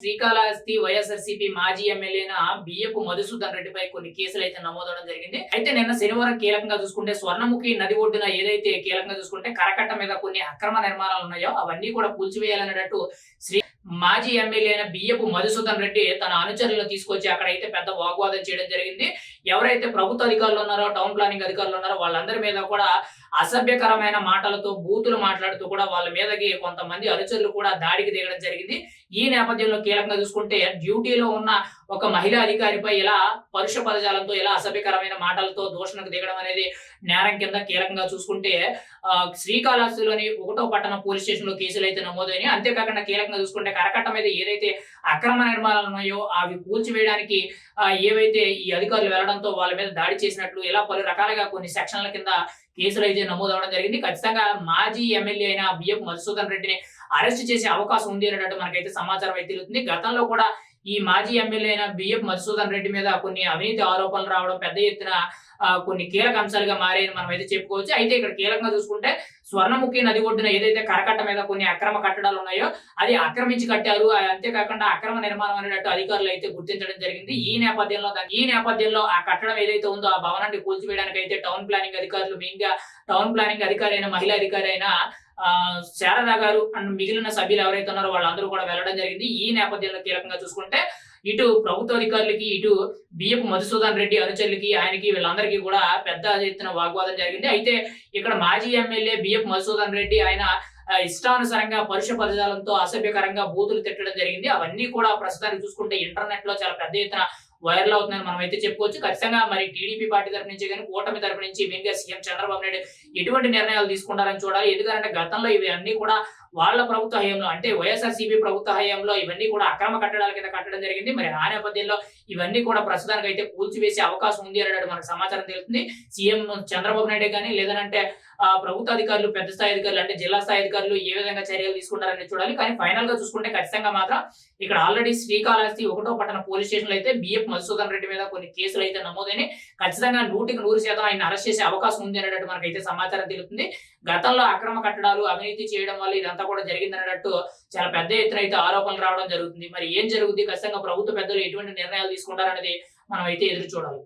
శ్రీకాళహస్తి వైఎస్ఆర్సీపీ మాజీ ఎమ్మెల్యేన బియ్యపు మధుసూదన్ రెడ్డిపై కొన్ని కేసులు అయితే నమోదవడం జరిగింది. అయితే నిన్న శనివారం కీలకంగా చూసుకుంటే స్వర్ణముఖి నది ఒడ్డున ఏదైతే కీలకంగా చూసుకుంటే కరకట్ట మీద కొన్ని అక్రమ నిర్మాణాలు ఉన్నాయో అవన్నీ కూడా కూల్చివేయాలన్నట్టు శ్రీ మాజీ ఎమ్మెల్యే అయిన బియ్యపు మధుసూదన్ రెడ్డి తన అనుచరులను తీసుకొచ్చి అక్కడైతే పెద్ద వాగ్వాదం చేయడం జరిగింది. ఎవరైతే ప్రభుత్వ అధికారులు ఉన్నారో టౌన్ ప్లానింగ్ అధికారులు ఉన్నారో వాళ్ళందరి మీద కూడా అసభ్యకరమైన మాటలతో బూతులు మాట్లాడుతూ కూడా వాళ్ళ మీదకి కొంతమంది అనుచరులు కూడా దాడికి దిగడం జరిగింది. ఈ నేపథ్యంలో కీలకంగా చూసుకుంటే డ్యూటీలో ఉన్న ఒక మహిళా అధికారిపై ఇలా పరుష పదజాలంతో ఇలా అసభ్యకరమైన మాటలతో దూషణకు దిగడం అనేది నేరం కింద కీలకంగా చూసుకుంటే శ్రీకాళహస్తిలోని ఒకటో పట్టణ పోలీస్ స్టేషన్లో కేసులు అయితే నమోదైనవి అంతేకాకుండా కీలకంగా చూసుకుంటే కరకట్ట మీద ఏదైతే అక్రమ నిర్మాణాలు ఉన్నాయో అవి కూల్చివేయడానికి ఏవైతే ఈ అధికారులు వెళ్ళడంతో వాళ్ళ మీద దాడి చేసినట్లు ఇలా పలు రకాలుగా కొన్ని సెక్షన్ల కింద కేసులు అయితే నమోదవడం జరిగింది. ఖచ్చితంగా మాజీ ఎమ్మెల్యే అయిన బిఎం మధుసూదన్ రెడ్డిని అరెస్ట్ చేసే అవకాశం ఉంది అన్నట్టు మనకైతే సమాచారం అయితే తెలుస్తుంది. గతంలో కూడా ఈ మాజీ ఎమ్మెల్యే అయిన బిఎఫ్ మధుసూదన్ రెడ్డి మీద కొన్ని అవినీతి ఆరోపణలు రావడం పెద్ద ఎత్తున కొన్ని కీలక అంశాలుగా మారాయని మనం అయితే చెప్పుకోవచ్చు. అయితే ఇక్కడ కీలకంగా చూసుకుంటే స్వర్ణముఖి నది ఒడ్డున ఏదైతే కరకట్ట మీద కొన్ని అక్రమ కట్టడాలు ఉన్నాయో అది ఆక్రమించి కట్టారు. అంతేకాకుండా అక్రమ నిర్మాణం అనేటట్టు అధికారులు అయితే గుర్తించడం జరిగింది. ఈ నేపథ్యంలో ఈ నేపథ్యంలో ఆ కట్టడం ఏదైతే ఉందో ఆ భవనాన్ని కూల్చివేయడానికి అయితే టౌన్ ప్లానింగ్ అధికారులు మెయిన్గా టౌన్ ప్లానింగ్ అధికారి అయిన మహిళా అధికారి అయిన శారదా గారు అండ్ మిగిలిన సభ్యులు ఎవరైతే ఉన్నారో వాళ్ళందరూ కూడా వెళ్ళడం జరిగింది. ఈ నేపథ్యంలో కీలకంగా చూసుకుంటే ఇటు ప్రభుత్వ అధికారులకి ఇటు బిఎఫ్ మధుసూదన్ రెడ్డి అనుచరులకి ఆయనకి వీళ్ళందరికీ కూడా పెద్ద ఎత్తున వాగ్వాదం జరిగింది. అయితే ఇక్కడ మాజీ ఎమ్మెల్యే బిఎఫ్ మధుసూదన్ రెడ్డి ఆయన ఇష్టానుసారంగా పరుష పదజాలంతో అసభ్యకరంగా బూతులు తిట్టడం జరిగింది. అవన్నీ కూడా ప్రస్తుతానికి చూసుకుంటే ఇంటర్నెట్లో చాలా పెద్ద ఎత్తున వైరల్ అవుతుందని మనం అయితే చెప్పుకోవచ్చు. ఖచ్చితంగా మరి టీడీపీ పార్టీ తరపు నుంచి కానీ కూటమి తరపు నుంచి మెయిన్గా సీఎం చంద్రబాబు నాయుడు ఎటువంటి నిర్ణయాలు తీసుకుంటారని చూడాలి. ఎందుకంటే గతంలో ఇవి అన్ని కూడా వాళ్ళ ప్రభుత్వ హయంలో అంటే వైఎస్ఆర్సీపీ ప్రభుత్వ హయాంలో ఇవన్నీ కూడా అక్రమ కట్టడాల కింద కట్టడం జరిగింది. మరి ఆ నేపథ్యంలో ఇవన్నీ కూడా ప్రస్తుతానికి అయితే కూల్చివేసే అవకాశం ఉంది అన్నట్టు మనకు సమాచారం తెలుస్తుంది. సీఎం చంద్రబాబు నాయుడు కానీ లేదంటే ఆ, ప్రభుత్వ అధికారులు పెద్ద స్థాయి అధికారులు అంటే జిల్లా స్థాయి అధికారులు ఏ విధంగా చర్యలు తీసుకుంటారని చూడాలి. కానీ ఫైనల్గా చూసుకుంటే ఖచ్చితంగా మాత్రం ఇక్కడ ఆల్రెడీ శ్రీకాళహస్తి ఒకటో పట్టణ పోలీస్ స్టేషన్లో అయితే బిఎఫ్ మధుసూదన్ రెడ్డి మీద కొన్ని కేసులు అయితే నమోదైనాయి. ఖచ్చితంగా నూటికి నూరు శాతం ఆయన అరెస్ట్ చేసే అవకాశం ఉంది అన్నట్టు మనకైతే సమాచారం తెలుస్తుంది. గతంలో అక్రమ కట్టడాలు అవినీతి చేయడం వల్ల ఇదంతా కూడా జరిగింది అన్నట్టు చాలా పెద్ద ఎత్తున అయితే ఆరోపణలు రావడం జరుగుతుంది. మరి ఏం జరుగుతుంది ఖచ్చితంగా ప్రభుత్వ పెద్దలు ఎటువంటి నిర్ణయాలు తీసుకుంటారనేది మనం అయితే ఎదురు చూడాలి.